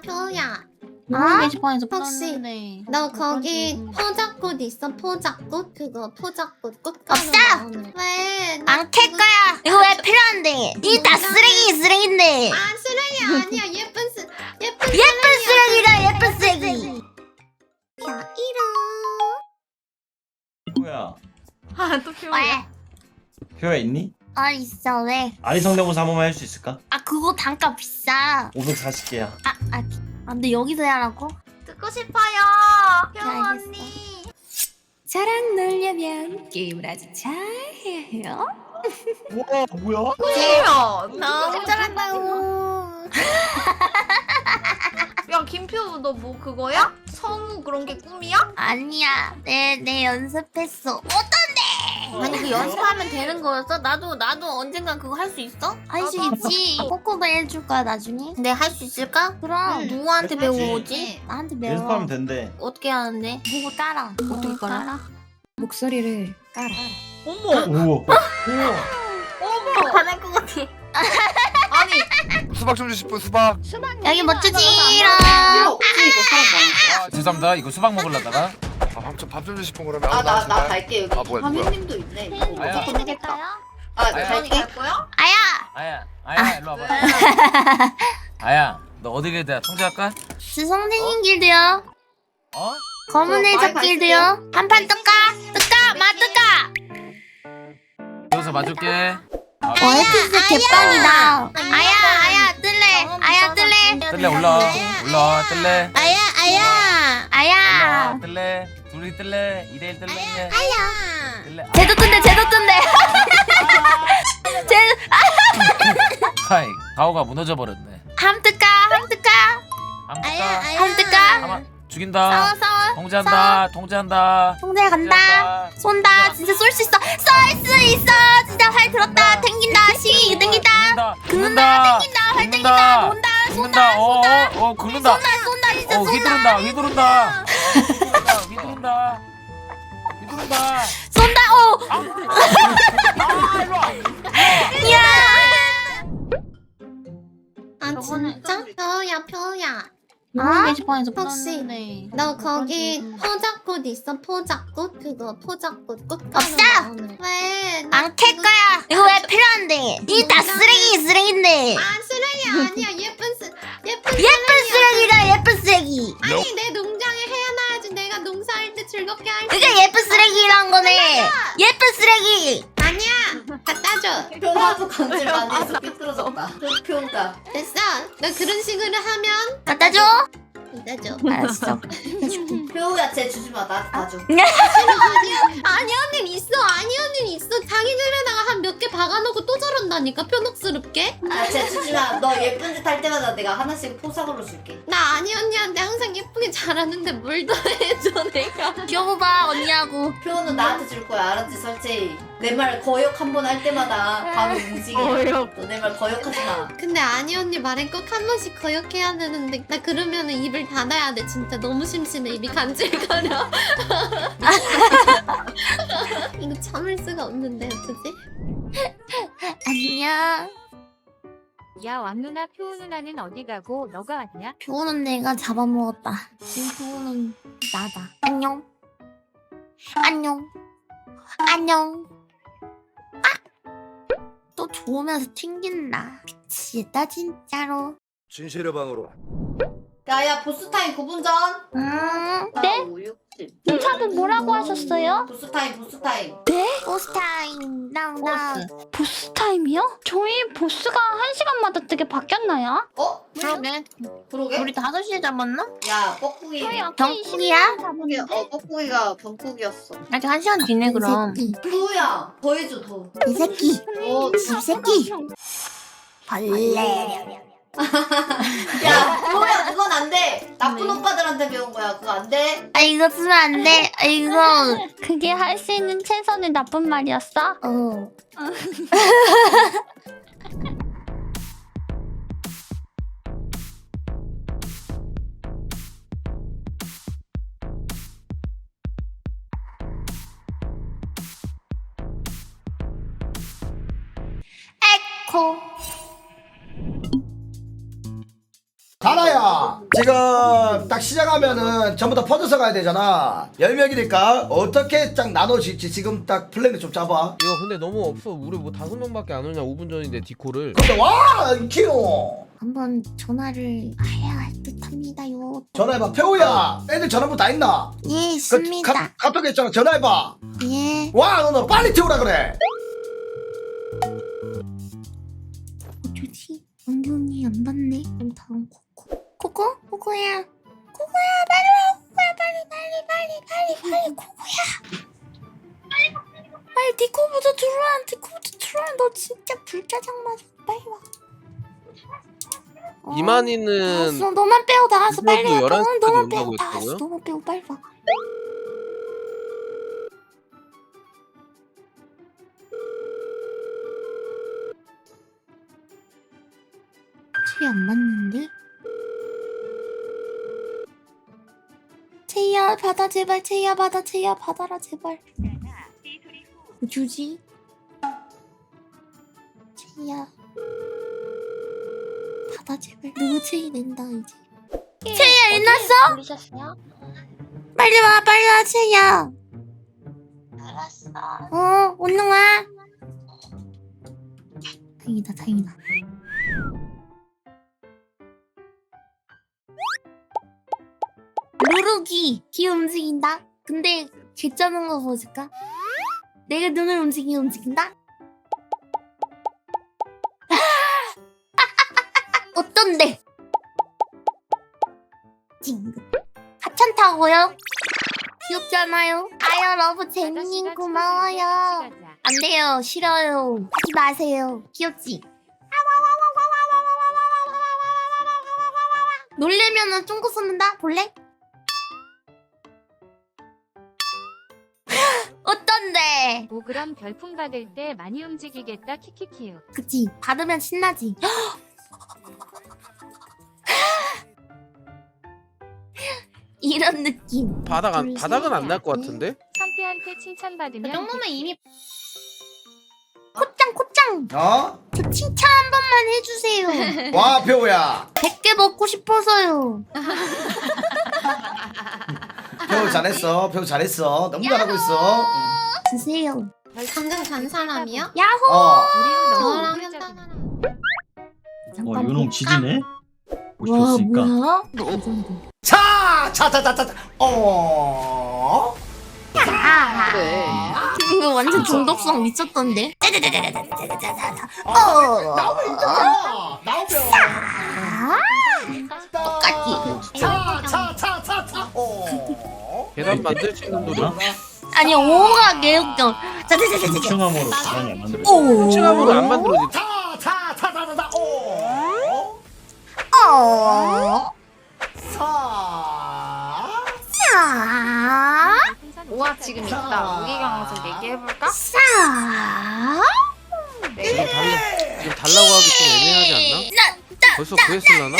표야 표야 아? 게시판에서 혹시 너 거기 포자꽃 있어 포자꽃 그거 포자꽃 꽃가루 없어! 나오는 왜? 안캘 거야. 이거 왜 필요한데? 이 다 쓰레기 쓰레기인데. 아 쓰레기 아니야 예쁜 쓰 예쁜 예쁜 쓰레기다 예쁜 쓰레기. 야 이러 뭐야? 아또 왜? 표야 표야 있니? 아 있어 왜? 아리 성대모사 한 번만 할 수 있을까? 아 그거 단가 비싸. 540개야. 아, 아, 아 근데 여기서 해라고? 듣고 싶어요 표 언니. 저랑 놀려면 게임을 아주 잘 해야 해요. 우와 뭐야? 표야 너무 잘한다고. 야 김표 너 뭐 그거야? 성우 그런 게 꿈이야? 아니야, 내 내 연습했어. 어떤데? 아니 그 연습하면 되는 거였어? 나도 나도 언젠간 그거 할 수 있어? 할 수 있지. 코코바 해줄 거야 나중에. 근데 할 수 있을까? 그럼 누구한테 해야지. 배워오지? 나한테 배워. 연습하면 된대. 어떻게 하는데? 보고 따라. 어떻게 따라? 목소리를 깔아. 어머 우와. 우와. 어머 화낼 것 같아 아니 수박 좀 주실 분 수박. 여기 멋지지롱. 아, 죄송합니다. 이거 수박 먹으려다가. 아, 밥좀 밥좀 주실 분 그러면. 아 나 나. 갈게 여기 아, 뭐야, 뭐야. 화면님도 있네 아야, 보내겠어요? 아나 아야. 아니 갈게 갈 거야? 아야. 아야, 아야, 일로 와봐. 아야, 너 어디 길드야? 통제할까? 주성생인 길드요. 어? 검은 저 해적 빨리 길드요. 한판 뜰까? 뜰까? 마 뜰까? 여기서 맞을게. 아, 와 해피스 개빵이다. 아야 아야 뜰래. 아야 뜰래. 뜰래 올라, 올라, 뜰래. 아야 아야. 아야. 올라, 뜰래. 둘이 뜰래. 2대1 뜰래. 아야. 뜰래. 아, 쟤도 뜬대 쟤도 뜬대. 쟤 하이, 가오가 무너져 버렸네. 함 뜰까? 함 뜰까? 한번 함 뜰까? 한번 죽인다. 싸워 싸워. 통제한다. 통제한다. 간다. 쏜다. 진짜 쏠 수 있어. 쏠 수 있어. 진짜 활 들었다. 땡긴다. 시 땡긴다. 긁는다. 땡긴다. 활 땡긴다. 긁는다. 논다. 긁는다. 어, 어, 어, 긁는다. 쏜다 쏜다 진짜 어, 쏜다. 휘두른다. 휘두른다. 휘두른다. 휘두른다. 쏜다. 어. 아, 일로 와. 야. 아 진짜? 표야 표야 아? 게시판에서 혹시 풀었는데 너 거기 포자꽃 있어 포자꽃 그거 포자꽃 꽃가루 없어! 나오는 왜? 나 안캘 그거- 거야. 이거 왜 필요한데? 이 다 쓰레기 쓰레기인데. 아 쓰레기 아니야 예쁜 쓰 예쁜 예쁜 쓰레기다 예쁜 쓰레기. 아니 내 즐겁게 할 수. 그게 예쁜 쓰레기란 거네. 예쁜 쓰레기. 아니야 갖다 줘 표나도 강질 많이 해서 삐뚤어졌다 표가 됐어 너 그런 식으로 하면. 갖다 줘. 알았어. 표야 쟤 주지 마 나한테 다 줘. 아니 언니 있어. 아니 언니 있어. 자기 집에다가 한 몇 개 박아놓고 또 저런다니까 편혹스럽게? 아쟤 주지 마 너 예쁜 짓 할 때마다 내가 하나씩 포상으로 줄게. 나 아니 언니한테 항상 예쁘게 잘하는데 뭘 더 해줘 내가. 귀여워 봐 언니하고. 표는 나한테 줄 거야. 알았지 설치 내 말 거역 한 번 할 때마다 바로 움직여 너내 말 거역하지 마 근데 아니 언니 말엔 꼭 한 번씩 거역해야 되는데 나 그러면은 입을 닫아야 돼 진짜 너무 심심해 입이 간질거려 이거 참을 수가 없는데 어쩌지? 안녕. 야 왕누나 표우 누나는 어디 가고 너가 왔냐? 교우는 내가 잡아먹었다. 지금 교우는 나다. 안녕. 안녕. 안녕. 좋으면서 튕긴다. 미치겠다 진짜로. 진실의 방으로. 야야 보스 타임 9분 전 음. 네? 5, 6, 7 차는 뭐라고 하셨어요? 보스 타임 보스 타임 보스타임 나온다. 보스 타임이요? 저희 보스가 한 시간마다 뜨게 바뀌었나요? 어? 그러게 그러게? 우리 5시에 잡았나? 야 뻐꾸기 저희 앞에 병국이야? 뻐꾸기 어 뻐꾸기가 병국이었어 아직 1시간 뒤네 그럼 이 새끼. 표야 더 해줘 더 이 새끼. 어, 이 새끼. 벌레. 야, 표야 그건 안 돼. 나쁜 오빠들한테 배운 거야. 그거 안 돼. 아 이거 쓰면 안 돼. 아 이거. 그게 할 수 있는 최선의 나쁜 말이었어? 어. 에코. 나라야 지금 딱 시작하면은 전부 다 퍼져서 가야 되잖아 10명이니까 어떻게 딱 나눠질지 지금 딱 플랜을 좀 잡아 이거 근데 너무 없어. 우리 뭐 다섯 명밖에 안 오냐? 5분 전인데 디코를. 근데 와 키노 한번 전화를 해야 할 듯합니다요. 전화해봐 태호야 애들 전화번호 다 있나? 예, 그 있습니다. 카, 카톡에 있잖아 전화해봐 예. 와 너는 빨리 태우라 그래 어쩌지? 안경이 안 받네. 그럼 다음 코 코. 코코? 코코야. 코코야, 빨리 와. 코코야, 빨리, 빨리, 빨리, 빨리, 빨리, 코코야. 빨리 디코부터 들어와. 디코부터 들어와. 너 진짜 불짜장 맞아. 빨리 와. 어, 이만희는 알았어. 너만 빼고 나가서 빨리 와. 이번에도 11 너만, 너만 시까지 빼고 온다고 나가서 했다고요? 너만 빼고 빨리 와. 채안 맞는데? 채야 받아 제발 채야 받아 채야 받아라 제발. 주지? 채야. 받아 제발. 누구 채이 낸다 이제. 채야 일났어? 부르셨어요? 빨리 와 빨리 와 채야. 알았어. 어 얼른 와 다행이다 다행이다 누르기 귀 움직인다 근데 귀 짜는 거 보여줄까? 내가 눈을 움직이 움직인다 어떤데? 찡긋 하찮다고요? 귀엽잖아요 아유 러브 재민님 고마워요 안 돼요 싫어요 하지 마세요 귀엽지? 놀래면은 쫑긋 쏟는다 볼래? 어떤데? 5g 별풍 받을 때 많이 움직이겠다. 키키키우. 그치. 받으면 신나지. 이런 느낌. 바닥 안 둘, 바닥은 안 셋, 날것 넷. 같은데? 성태한테 칭찬받으면 그 정도면 이미 콧짱 콧짱. 어? 저 칭찬 한 번만 해주세요. 와 배우야. 100개 먹고 싶어서요. 배우 잘했어. 배우 잘했어. 너무 잘하고 있어 주세요 방금 잔 사람이야? 야호 어 저랑 현타 와 요놈 지지네. 와 뭐야? 차! 차, 차, 차, 차, 차. 어? 이거 완전 중독성 미쳤던데 어 나오면 있잖아. 나오면. 똑같이 차, 차, 차, 차, 차. 어? 계단 만들 수 있는 노래. 아니 오가 개웃겨 자 자 자 자자 가만히 안 만들어. 오 층함으로 안 차, 차, 차. 어? 어 차. 자, 우와 지금 있다. 무기강화석 얘기해볼까? 자, 지금 달라 지금 달라고 하기 좀 애매하지 않나? 나, 나, 벌써 구했을라나? 뭐?